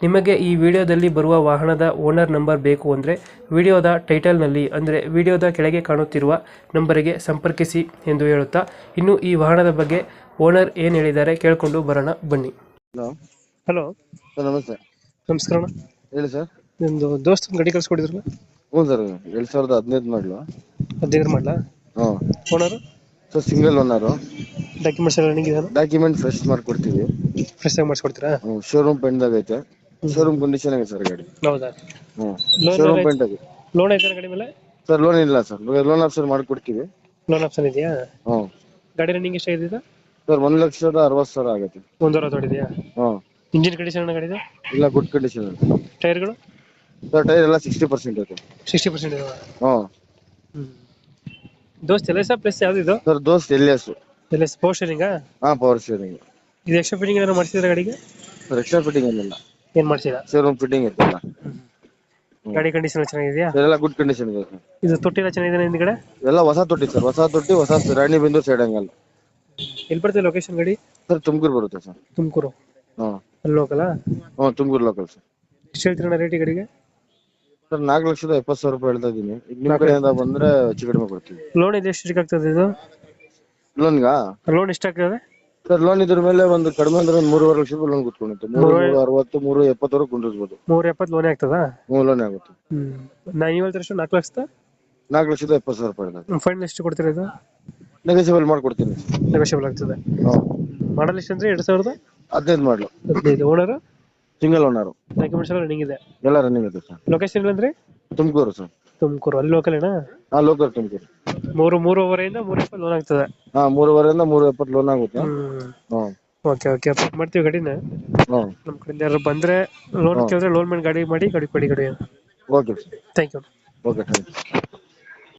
ನಿಮಗೆ ಈ ವಿಡಿಯೋದಲ್ಲಿ ಬರುವ ವಾಹನದ ಓನರ್ ನಂಬರ್ ಬೇಕು ಅಂದರೆ ವಿಡಿಯೋದ ಟೈಟಲ್ನಲ್ಲಿ ಅಂದರೆ ವಿಡಿಯೋದ ಕೆಳಗೆ ಕಾಣುತ್ತಿರುವ ನಂಬರಿಗೆ ಸಂಪರ್ಕಿಸಿ ಎಂದು ಹೇಳುತ್ತಾ ಇನ್ನು ಈ ವಾಹನದ ಬಗ್ಗೆ ಓನರ್ ಏನು ಹೇಳಿದ್ದಾರೆ ಕೇಳಿಕೊಂಡು ಬರೋಣ ಬನ್ನಿ. ಹಲೋ. ಹಲೋ. ಸರ್ ನಮಸ್ತೆ. ನಮಸ್ಕಾರ ಹೇಳಿ ಸರ್. ನಿಮ್ಮದು ದೋಸ್ತ ಗಡಿ ಕಳಿಸ್ಕೊಡಿದ್ರು ಹ್ಞೂ ಸರ್ ಎರಡು ಸಾವಿರದ ಹದಿನೈದು ಮಾಡಲು ಹದಿನೈದು ಮಾಡಲ ಹ್ಞೂ. Owner sir single owner documents ಎಲ್ಲ ಡಾಕ್ಯುಮೆಂಟ್ ಫ್ರೆಶ್ ಮಾಡಿಕೊಡ್ತೀವಿ. ಫ್ರೆಶ್ ಆಗಿ ಮಾಡಿಸ್ಕೊಡ್ತೀರಾ? ಹ್ಞೂ ಶೋರೂಮ್ ಪೆಂಡ್ದಾಗ ಐತೆ ಶೋರೂಮ್ ಕಂಡೀಷನ್ ಆಗಿದೆ ಸರ್ ಗಾಡಿ? ಹೌದಾ? ಹ್ಞೂ Loan ಶೋರೂಮ್ ಪೇಂಟ್ ಆಗಿದೆ ಲೋನ್ ಐತೆ ಗಾಡಿ ಮೇಲೆ? ಸರ್ ಲೋನ್ ಇಲ್ಲ ಸರ್. ಲೋನ್ ಆಪ್ಷನ್ ಮಾಡ್ಕೊಡ್ತೀವಿ. ಲೋನ್ ಆಪ್ಷನ್ ಇದೆಯಾ? ಹ್ಞೂ ಗಾಡಿ ರನ್ನಿಂಗ್ ಎಷ್ಟಾಗಿದೆ ಸರ್ ಒಂದು ಲಕ್ಷದ ಅರವತ್ತು ಸಾವಿರ ಆಗುತ್ತೆ. ಒಂದೂವರೆ ಹೊಡಿದೆಯಾ ಹ್ಞೂ ಇಂಜಿನ್ ಕಂಡೀಷನ್ ಗಾಡಿ ಇಲ್ಲ ಗುಡ್ ಕಂಡೀಷನ್ ಇದೆ ಟೈರ್ಗಳು? ಸರ್ ಟೈರ್ ಎಲ್ಲ ಸಿಕ್ಸ್ಟಿ ಪರ್ಸೆಂಟ್ ಐತೆ ಸಿಕ್ಸ್ಟಿ ಪರ್ಸೆಂಟ್ ಇದಾವೆ? ಹ್ಞೂ ದೋಸ್ತ್ ಸಹ ಪ್ಲಸ್ ಯಾವ್ದು ಇದು? Sir Dost L S power sport ಶೇರಿಂಗಾ ಹಾಂ ಪವರ್ ಶೇರಿಂಗ್ ಇದು ಎಕ್ಸ್ಟ್ರಾ ಫಿಟ್ಟಿಂಗ್ ಏನಾದ್ರು ಮಾಡಿಸಿದ್ರೆ ಗಾಡಿಗೆ? ಸರ್ ಎಕ್ಸ್ಟ್ರಾ ಫಿಟ್ಟಿಂಗ್ ಏನಿಲ್ಲ. ಏನ್ ಮಾಡ್ಸಿಲ್ಲ ಒಂದು ಫಿಟ್ಟಿಂಗ್ ಇತ್ತು ಗಾಡಿ ಕಂಡೀಷನ್ ಚೆನ್ನಾಗಿದೆಯಾ? ಸರ್ ಎಲ್ಲ ಗುಡ್ ಕಂಡೀಷನ್ ಇದೆ ಸರ್ ಇದು ತೊಟ್ಟಿಲ್ಲ ಚೆನ್ನಾಗಿದೆ ಹಿಂದ್ಗಡೆ? ಎಲ್ಲ ಹೊಸ ತೊಟ್ಟಿ ಸರ್ ಹೊಸ ತೊಟ್ಟಿ ಹೊಸ ರಾಣಿ ಬಿಂದು ಸೈಡ್ ಹಂಗಲ್ಲ. ಎಲ್ಲಿ ಬರ್ತದೆ ಲೊಕೇಶನ್ ಗಾಡಿ? ಸರ್ ತುಮಕೂರು ಬರುತ್ತೆ ಸರ್ ತುಮಕೂರು? ಹಾಂ. ಅಲ್ಲಿ ಲೋಕಲ್ ಹಾಂ ತುಮಕೂರು ಲೋಕಲ್ ಸರ್ ಎಷ್ಟು ಹೇಳ್ತೀರಣ್ಣ ರೇಟ್ ಗಾಡಿಗೆ? ಸರ್ ನಾಲ್ಕು ಲಕ್ಷದ ಎಪ್ಪತ್ತು ಸಾವಿರ ರೂಪಾಯಿ ಹೇಳ್ತಾ ಇದ್ದೀನಿ. ಈಗ ನಿಮ್ಮ ಕಡೆಯಿಂದ ಬಂದರೆ ಹೆಚ್ಚು ಕಡಿಮೆ ಕೊಡ್ತೀವಿ. ಲೋನ್ ಇದೆ ಎಷ್ಟು ಆಗ್ತದೆ ಇದು? ಲೋನ್ಗಾ ಲೋನ್ ಎಷ್ಟಾಗ್ತದೆ ಸರ್ ಲೋನ್ ಇದ್ರ ಮೇಲೆ ಒಂದು ಕಡಿಮೆ ಅಂದ್ರೆ ಒಂದು ಮೂರುವರೆ ಲಕ್ಷ ಲೋನ್ ಕುತ್ಕೊಂಡಿತ್ತು. ಮೂರು ಮೂರು ಅರವತ್ತು ಮೂರು ಎಪ್ಪತ್ತವರೆಗೆ ಕುಂಡಿರ್ಬೋದು ಮೂರ್ ಎಪ್ಪತ್ತು ಲೋನ್ ಆಗ್ತದ? ಹ್ಞೂ ಲೋನ್ ಆಗುತ್ತೆ. ಹ್ಮ್. ನಾ ನೀವು ಹೇಳ್ತಾರೆ ಎಷ್ಟು ನಾಲ್ಕು ಲಕ್ಷದ? ನಾಲ್ಕು ಲಕ್ಷದ ಎಪ್ಪತ್ತು ಸಾವಿರ ರೂಪಾಯಿ ಫೈನಲ್ ಎಷ್ಟು ಕೊಡ್ತೀರಾ ಇದು? ನೆಗೋಸಿಯಬಲ್ ಮಾಡ್ಕೊಡ್ತೀನಿ. ನೆಗೋಷಿಯಬಲ್ ಆಗ್ತದೆ. ಮಾಡಲ್ ಎಷ್ಟು ಅಂದ್ರೆ ಎರಡು ಸಾವಿರದ? ಹದಿನೈದು ಮಾಡಲು. ಹದಿನೈದು. ಓನರ್ ಸಿಂಗಲ್ ಓನರು ಡಾಕ್ಯುಮೆಂಟ್ಸ್ ಎಲ್ಲ ರನ್ನಿಂಗ್ ಇದೆ. ಎಲ್ಲ ರನ್ನಿಂಗ್ ಇದೆ ಸರ್. ಲೊಕೇಶನ್ ಇಲ್ಲಂದ್ರೆ ತುಮಕೂರು ಸರ್. ತುಮಕೂರು. ಅಲ್ಲಿ ಲೋಕಲ್ ಏನಾ? ಹಾಂ ಲೋಕಲ್ ತುಮಕೂರು. ಮೂರು ಮೂರುವರೆಯಿಂದ ಮೂರು ಎಪ್ಪತ್ತು ಲೋನ್ ಆಗ್ತದೆ. ಹಾಂ ಮೂರುವರೆಯಿಂದ ಮೂರು ಎಪ್ಪತ್ತು ಲೋನ್ ಆಗುತ್ತೆ. ಹ್ಮ್. ಓಕೆ ಓಕೆ ಅಪ್ಡೇಟ್ ಮಾಡ್ತೀವಿ ಗಾಡಿನ? ಹಾಂ ನಮ್ಮ ಕಡೆಯಿಂದ ಯಾರು ಬಂದ್ರೆ ಲೋನ್ ಕೇಳಿದ್ರೆ ಲೋನ್ ಮೇಲೆ ಗಾಡಿ ಮಾಡಿ ಗಾಡಿ ಕೊಡಿ ಗಾಡಿ. Okay thank you okay thank you